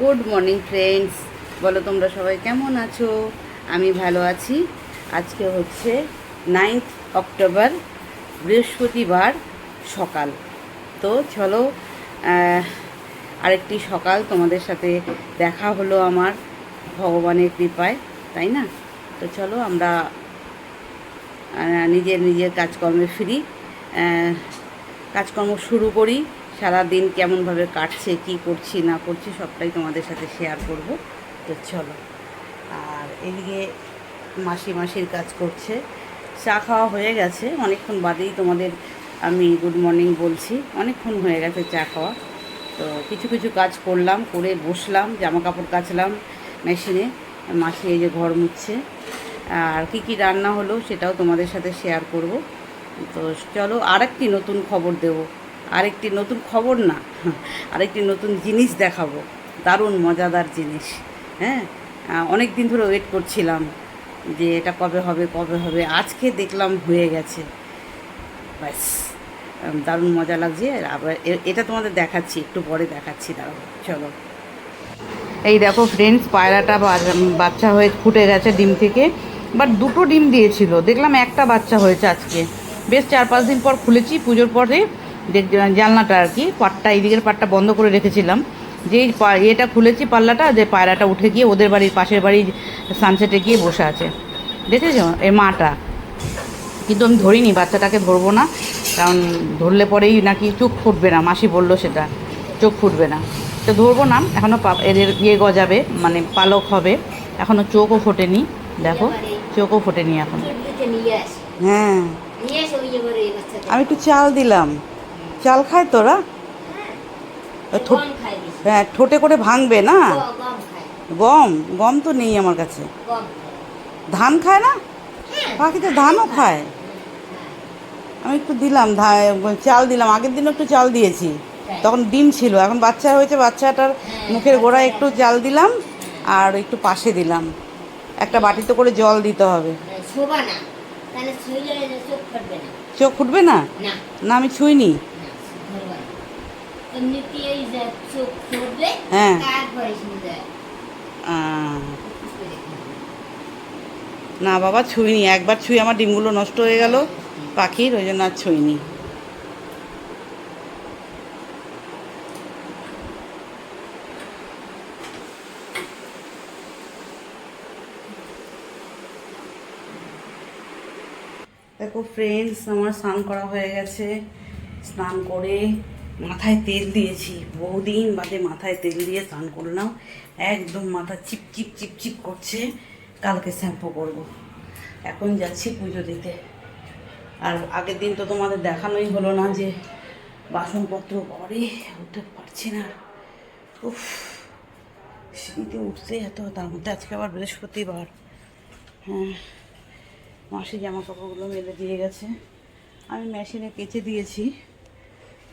Good morning friends. বলো তোমরা সবাই কেমন আছো? আমি ভালো আছি। আজকে হচ্ছে নাইন্থ অক্টোবর, বৃহস্পতিবার সকাল। তো চলো আরেকটি সকাল তোমাদের সাথে দেখা হলো আমার ভগবানের কৃপায়, তাই না? তো চলো আমরা নিজের নিজের কাজকর্মে ফিরি। কাজকর্ম শুরু করি। সারা দিন কেমনভাবে কাটছে, কি করছি, না করছি, সবটাই তোমাদের সাথে শেয়ার করব। তো চলো। আর এদিকে মাসি মাসির কাজ করছে। চা খাওয়া হয়ে গেছে। অনেকক্ষণ বাদেই তোমাদের আমি গুড মর্নিং বলছি। অনেকক্ষণ হয়ে গেছে চা খাওয়া। তো কিছু কিছু কাজ করলাম, করে বসলাম জামা কাপড় কাচলাম মেশিনে। মাসি এই যে ঘর মুছছে। আর কি কি রান্না হলো সেটাও তোমাদের সাথে শেয়ার করব। তো চলো আরেকটি নতুন খবর দেব। আরেকটি নতুন খবর না, আরেকটি নতুন জিনিস দেখাবো। দারুণ মজাদার জিনিস হ্যাঁ? অনেক দিন ধরে ওয়েট করছিলাম যে এটা কবে হবে কবে হবে, আজকে দেখলাম হয়ে গেছে। ব্যাস দারুণ মজা লাগছে। আবার এটা তোমাদের দেখাচ্ছি, একটু পরে দেখাচ্ছি, দাঁড়াও, চলো। এই দেখো ফ্রেন্ডস পায়রাটা বাচ্চা হয়ে ফুটে গেছে ডিম থেকে। বাট দুটো ডিম দিয়েছিল, দেখলাম একটা বাচ্চা হয়েছে আজকে। বেশ চার পাঁচ দিন পর খুলেছি, পুজোর পরে জানলাটা আর কি পাটটা এই দিকের পাটটা বন্ধ করে রেখেছিলাম। যেই এটা খুলেছি পাল্লাটা যে পায়রাটা উঠে গিয়ে ওদের বাড়ির পাশের বাড়ির সানসেটে গিয়ে বসে আছে। দেখেছ? এই মাটা। কিন্তু আমি ধরিনি বাচ্চাটাকে ধরবো না। কারণ ধরলে পরেই নাকি চোখ ফুটবে না। মাসি বলল সেটা। চোখ ফুটবে না। তো ধরবো না। এখনও এদের ইয়ে গজাবে মানে পালক হবে। এখনও চোখও ফোটেনি। দেখো চোখও ফোটেনি এখন। হ্যাঁ। আমি একটু চাল দিলাম। চাল খায় তোরা? হ্যাঁ ঠোঁট হ্যাঁ ঠোঁটে করে ভাঙবে না? গম গম? তো নেই আমার কাছে। ধান খায় না? হ্যাঁ পাখি তো ধানও খায়। আমি একটু দিলাম ধা- চাল দিলাম। আগের দিনও একটু চাল দিয়েছি। তখন ডিম ছিল। এখন বাচ্চা হয়েছে বাচ্চাটার মুখের গোড়ায় একটু চাল দিলাম আর একটু পাশে দিলাম। একটা বাটিতে করে জল দিতে হবে। হ্যাঁ, চোখ ফাটবে না। ফুটবে না? না। না আমি ছুঁইনি না ধরবা না এমনিতে এই যে চোখ ফুটবে হ্যাঁ। না বাবা ছুঁইনি। একবার ছুঁই আমার ডিমগুলো নষ্ট হয়ে গেল। পাখির ওই জন্য আর ছুঁইনি। দেখো ফ্রেন্ডস আমার স্নান করা হয়ে গেছে। স্নান করে মাথায় তেল দিয়েছি। বহুদিন বাদে মাথায় তেল দিয়ে স্নান করলাম। একদম মাথা চিপ চিপ চিপ চিপ করছে। কালকে শ্যাম্পু করব। এখন যাচ্ছি পুজো দিতে। আর আগের দিন তো তোমাদের দেখানোই হলো না যে বাসনপত্র পরে উঠতে পারছি না। উফ সিঁড়িতে উঠতে এত তার মধ্যে আজকে আবার বৃহস্পতিবার। হ্যাঁ মাসি জামা কাপড়গুলো মেলে দিয়ে গেছে। আমি মেশিনে কেচে দিয়েছি।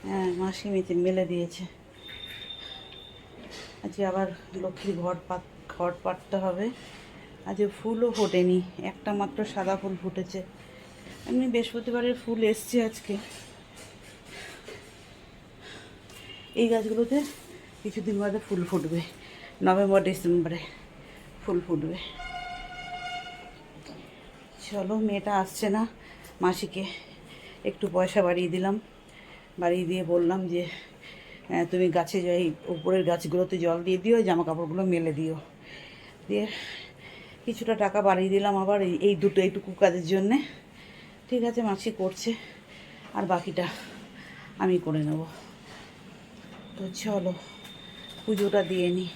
হ্যাঁ মাসি মেচে মেলে দিয়েছে। আজকে আবার লক্ষ্মীর ঘর পাত ঘর পাততে হবে। আজকে ফুলও ফোটেনি, একটা মাত্র সাদা ফুল ফুটেছে। এমনি বৃহস্পতিবারের ফুল এসছে আজকে। এই গাছগুলোতে কিছুদিন বাদে ফুল ফুটবে, নভেম্বর, ডিসেম্বরে ফুল ফুটবে। চলো, মেয়েটা আসছে না, মাসিকে একটু পয়সা বাড়িয়ে দিলাম। বাড়িয়ে দিয়ে বললাম যে তুমি গাছে যাই উপরের গাছগুলোতে জল দিয়ে দিও জামা কাপড়গুলো মেলে দিও। দিয়ে কিছুটা টাকা বাড়িয়ে দিলাম আবার এই এই দুটো এইটুকু কাজের জন্যে। ঠিক আছে, মাসি করছে, আর বাকিটা আমি করে নেব। তো চলো, পুজোটা দিয়ে নিই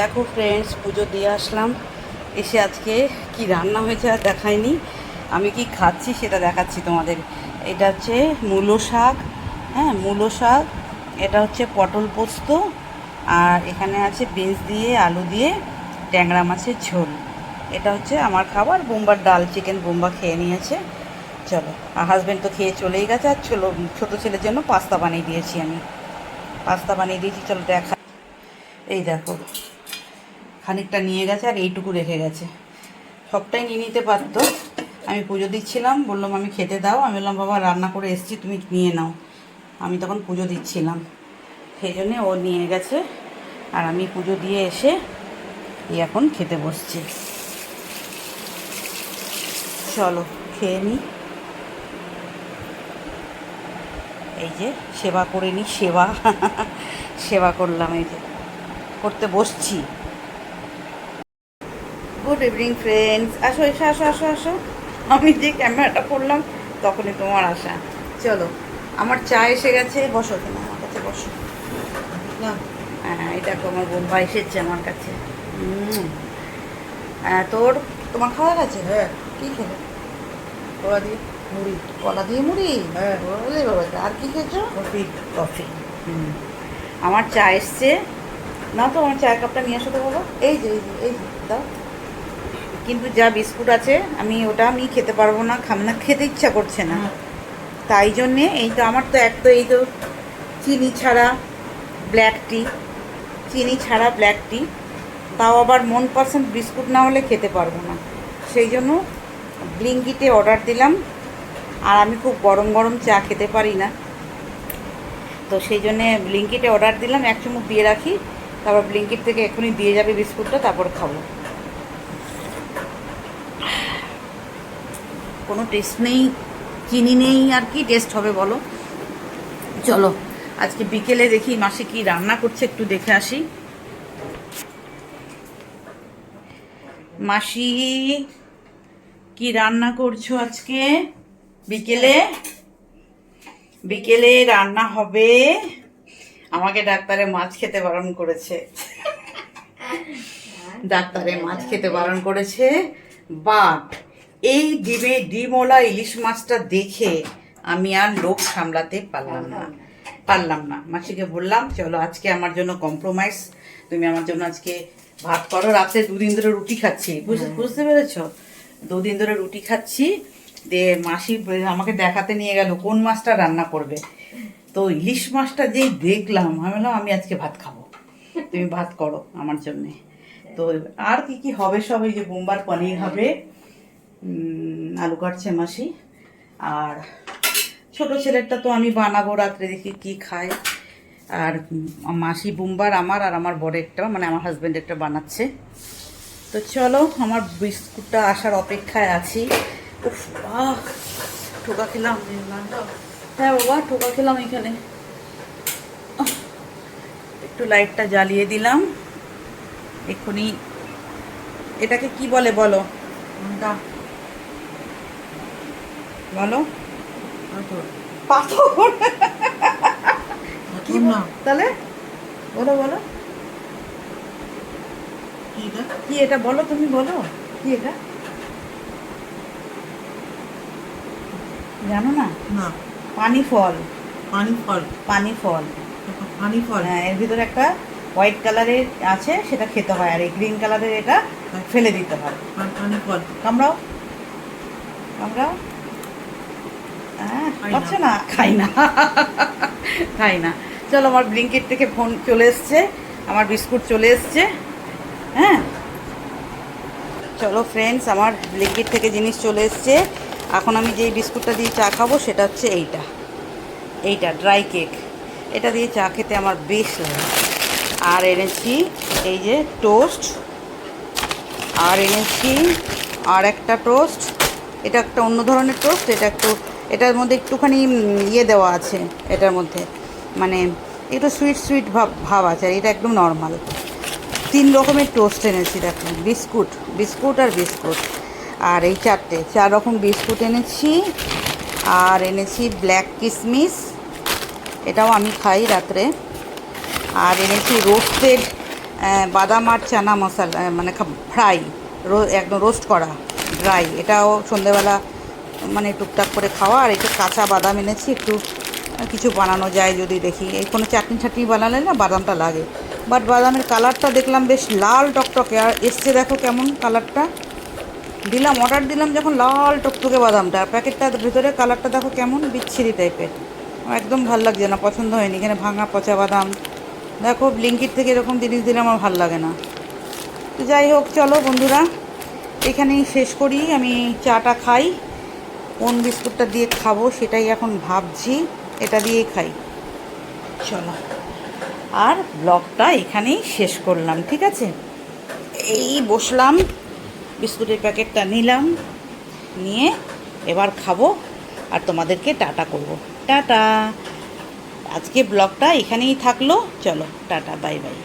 দেখো ফ্রেন্ডস পুজো দিয়ে আসলাম। এসে আজকে কি রান্না হয়েছে আর দেখায়নি আমি কি খাচ্ছি সেটা দেখাচ্ছি তোমাদের। এটা হচ্ছে মূলো শাক হ্যাঁ মূলো শাক। এটা হচ্ছে পটল পোস্ত আর এখানে আছে বিনস দিয়ে, আলু দিয়ে, ট্যাংরা মাছের ঝোল। এটা হচ্ছে আমার খাবার। বোম্বার ডাল চিকেন বোম্বা খেয়ে নিয়েছে। চলো, আর হাজব্যান্ড তো খেয়ে চলেই গেছে আর ছোলো ছোটো ছেলের জন্য পাস্তা বানিয়ে দিয়েছি আমি। পাস্তা বানিয়ে দিয়েছি, চলো দেখা। এই দেখো। খানিকটা নিয়ে গেছে আর এইটুকু রেখে গেছে। সবটাই নিয়ে নিতে পারতো। আমি পুজো দিচ্ছিলাম, বললাম, আমি খেতে দাও। আমি বললাম, বাবা, রান্না করে এসেছি, তুমি নিয়ে নাও। আমি তখন পুজো দিচ্ছিলাম। সেই জন্যে ও নিয়ে গেছে আর আমি পুজো দিয়ে এসে এখন খেতে বসছি। চলো, খেয়ে নিই এই যে, সেবা করে নিই সেবা। সেবা করলাম, এই যে। করতে বসছি। গুড ইভিনিং ফ্রেন্ডস আসো এসো আসো আসো আসো। আমি যে ক্যামেরাটা করলাম তখনই তোমার আসা চলো আমার চা এসে গেছে বসো তুমি আমার কাছে বসো। না হ্যাঁ এটা আমার বোম্বা এসেছে আমার কাছে। হ্যাঁ তোর তোমার খাওয়া গেছে? হ্যাঁ কী খেলে? কলা দিয়ে মুড়ি। কলা দিয়ে মুড়ি? হ্যাঁ বাবা আর কি খেয়েছো? কফি। কফি হুম। আমার চা এসছে। না তো আমার চায়ের কাপটা নিয়ে আসো তো বাবা। এই যে এই যে এই যে দাও। কিন্তু যা বিস্কুট আছে আমি ওটা আমি খেতে পারব না খাম না খেতে ইচ্ছা করছে না। তাই জন্যে এই তো আমার তো এক তো এই তো চিনি ছাড়া ব্ল্যাক টি চিনি ছাড়া ব্ল্যাক টি তাও আবার মন পার্সেন্ট বিস্কুট না হলে খেতে পারব না। সেই জন্য ব্লিঙ্কিতে অর্ডার দিলাম আর আমি খুব গরম গরম চা খেতে পারি না। তো সেই জন্যে ব্লিঙ্কিটে অর্ডার দিলাম এক চুমুক দিয়ে রাখি তারপর ব্লিঙ্কিট থেকে এক্ষুনি দিয়ে যাবে বিস্কুটটা তারপর খাব। কোনো টেস্ট নেই চিনি নেই আর কি টেস্ট হবে বলো? চলো, আজকে বিকেলে দেখি মাসি কি রান্না করছে, একটু দেখে আসি। মাসি, কি রান্না করছ আজকে? বিকেলে? বিকেলে রান্না হবে। আমাকে ডাক্তারে মাছ খেতে বারণ করেছে। ডাক্তারে মাছ খেতে বারণ করেছে বাট এই ডিমে ডিমওলা ইলিশ মাছটা দেখে আমি আর লোক সামলাতে পারলাম না। পারলাম না। মাসিকে বললাম চলো আজকে আমার জন্য কম্প্রোমাইজ তুমি আমার জন্য আজকে ভাত করো। রাতে দুদিন ধরে রুটি খাচ্ছি। বুঝ- বুঝতে পেরেছ? দুদিন ধরে রুটি খাচ্ছি। দিয়ে মাসি আমাকে দেখাতে নিয়ে গেল কোন মাছটা রান্না করবে? তো ইলিশ মাছটা যেই দেখলাম আমি বললাম আমি আজকে ভাত খাব। তুমি ভাত করো আমার জন্যে। তো আর কি কি হবে সব এই যে বোম্বার পনির হবে আলু কাটছে মাসি। আর ছোট ছেলেরটা তো আমি বানাবো রাত্রে দেখি কি খায়। আর মাসি বুম্বার আমার আর আমার বড় একটা মানে আমার হাজব্যান্ড একটা বানাচ্ছে। তো চলো, আমার বিস্কুটটা আসার অপেক্ষায় আছি। উফ আহ ঠোকা খেলাম হ্যাঁ বাবা, ঠোকা খেলাম এখানে। একটু লাইটটা জ্বালিয়ে দিলাম। এক্ষুনি, এটাকে কি বলে বলো? বলো পাথর। কি না। তাহলে? বলো বলো। কি এটা? বলো তুমি বলো। কি এটা? জানো না? না। পানি ফল। পানি ফল। পানি ফল। পানি ফল। হ্যাঁ এর ভিতরে একটা হোয়াইট কালারের আছে সেটা খেতে হয়। আর এই গ্রিন কালারের এটা ফেলে দিতে হয়। পানি ফল। কামড়াও। কামড়াও। পাচ্ছ না? খাই না। খাই না। চলো, আমার ব্লিঙ্কেট থেকে ফোন চলে এসছে। আমার বিস্কুট চলে এসছে। হ্যাঁ? চলো ফ্রেন্ডস আমার ব্লিঙ্কেট থেকে জিনিস চলে এসছে। এখন আমি যেই বিস্কুটটা দিয়ে চা খাব, সেটা হচ্ছে এইটা। এইটা ড্রাই কেক এটা দিয়ে চা খেতে আমার বেশ লাগে। আর এনেছি এই যে টোস্ট আর এনেছি আর একটা টোস্ট এটা একটা অন্য ধরনের টোস্ট এটা একটু এটার মধ্যে একটুখানি ইয়ে দেওয়া আছে এটার মধ্যে। মানে একটু সুইট সুইট ভাব ভাব আছে, আর এটা একদম নর্মাল তিন রকমের টোস্ট এনেছি দেখুন বিস্কুট বিস্কুট আর বিস্কুট। আর এই চারটে, চার রকম বিস্কুট এনেছি। আর এনেছি ব্ল্যাক কিসমিস, এটাও আমি খাই রাত্রে। আর এনেছি রোস্টেড বাদাম আর চানা মশলা মানে ফ্রাই রো একদম রোস্ট করা ড্রাই এটাও সন্ধেবেলা মানে টুকটাক করে খাওয়া আর একটু কাঁচা বাদাম এনেছি, একটু কিছু বানানো যায় যদি দেখি। এই কোনো চাটনি চাটনি বানালে না বাদামটা লাগে। বাট বাদামের কালারটা দেখলাম বেশ লাল টকটকে, আর এসছে দেখো কেমন কালারটা। দিলাম অর্ডার দিলাম যখন লাল টকটকে বাদামটা। আর প্যাকেটটার ভিতরে কালারটা দেখো কেমন বিচ্ছিরি টাইপের আমার একদম ভালো লাগছে না, পছন্দ হয়নি। এখানে ভাঙা পচা বাদাম। দেখো ব্লিঙ্কিট থেকে এরকম জিনিস দিলে আমার ভালো লাগে না। তো যাই হোক, চলো বন্ধুরা, এখানেই শেষ করি। আমি চাটা খাই। কোন বিস্কুটটা দিয়ে খাব সেটাই এখন ভাবছি, এটা দিয়েই খাই। চলো। আর ব্লগটা এখানেই শেষ করলাম, ঠিক আছে? এই বসলাম, বিস্কুটের প্যাকেটটা নিলাম, নিয়ে এবার খাব আর তোমাদেরকে টাটা করব। টাটা। আজকে ব্লগটা এখানেই থাকল, চলো, টাটা, বাই বাই।